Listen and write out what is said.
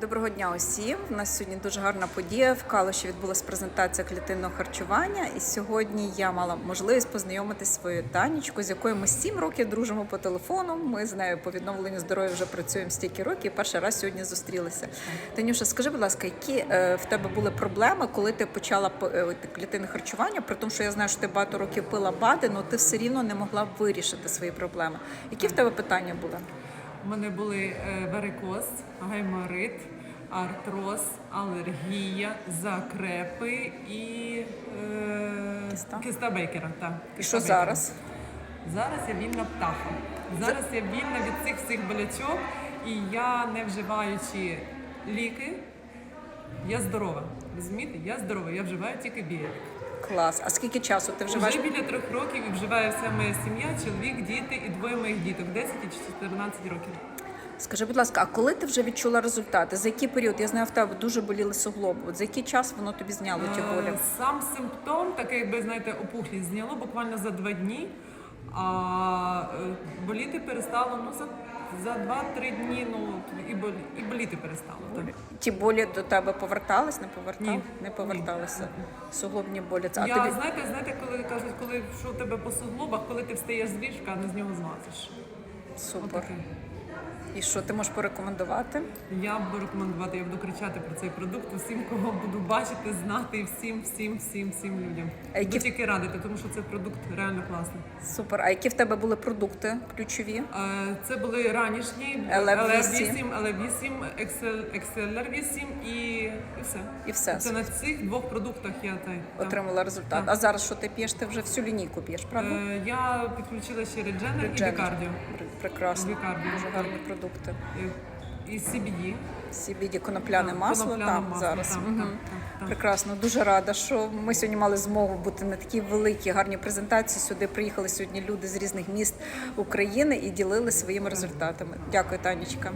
Доброго дня усім. У нас сьогодні дуже гарна подія. В Калуші відбулася презентація клітинного харчування. І сьогодні я мала можливість познайомитися зі своєю Танечкою, з якою ми 7 років дружимо по телефону. Ми з нею по відновленню здоров'я вже працюємо стільки років. і Перший раз сьогодні зустрілися. Танюша, скажи, будь ласка, які е, в тебе були проблеми, коли ти почала е, клітинне харчування? При тому, що я знаю, що ти багато років пила БАДи, але ти все рівно не могла вирішити свої проблеми. Які в тебе питання були? У мене були е, варикоз, гайморит, артроз, алергія, закрепи і е, Киста? киста Бейкера. Так, І що Бейкера. зараз? Зараз я вільна птаха. Зараз я вільна від цих всіх болячок, і я не вживаючи ліки, я здорова. Розумієте? Я здорова, я вживаю тільки біотик. Клас. А скільки часу ти вживаєш? Вже біля трьох років і вживає вся моя сім'я, чоловік, діти і двоє моїх діток 10 і 14 років. Скажи, будь ласка, а коли ти вже відчула результати? За який період? Я знаю, в тебе дуже боліли суглоби. От за який час воно тобі зняло ті болі? Е, Сам симптом, такий, якби знаєте, опухлість зняло буквально за два дні. А е, боліти перестало ну, за, за 2-3 дні, ну і, болі, і боліти перестало. Так. Ті болі до тебе повертались, не повертали? Ні. Не поверталися. Суглобні болі. А Я тобі знаєте, знаєте, коли кажуть, коли що у тебе по суглобах, коли ти встаєш з ліжка, а не з нього змазиш. супер. Отаке. І що ти можеш порекомендувати? Я буду рекомендувати, я буду кричати про цей продукт усім, кого буду бачити, знати, і всім, всім, всім, всім людям. А які- Буду тільки радити, тому що цей продукт реально класний. Супер. А які в тебе були продукти ключові? Е, Це були ранішні LF8. LF8, XL, XLR8 і, і все. І все. Це на цих двох продуктах я та. Отримала результат. Так. А зараз що ти п'єш? Ти вже всю лінійку п'єш, правда? Е, Я підключила ще Regener і Regener. Бікардіо. Пр- Прекрасно. Бікардіо. Дуже гарні продукти. І, CBD. CBD конопляне Так, масло конопляне там масло, зараз. так, угу. так, так, так. Прекрасно, дуже рада, що ми сьогодні мали змогу бути на такій великій гарній презентації. Сюди приїхали сьогодні люди з різних міст України і ділили своїми результатами. Дякую, Танечка.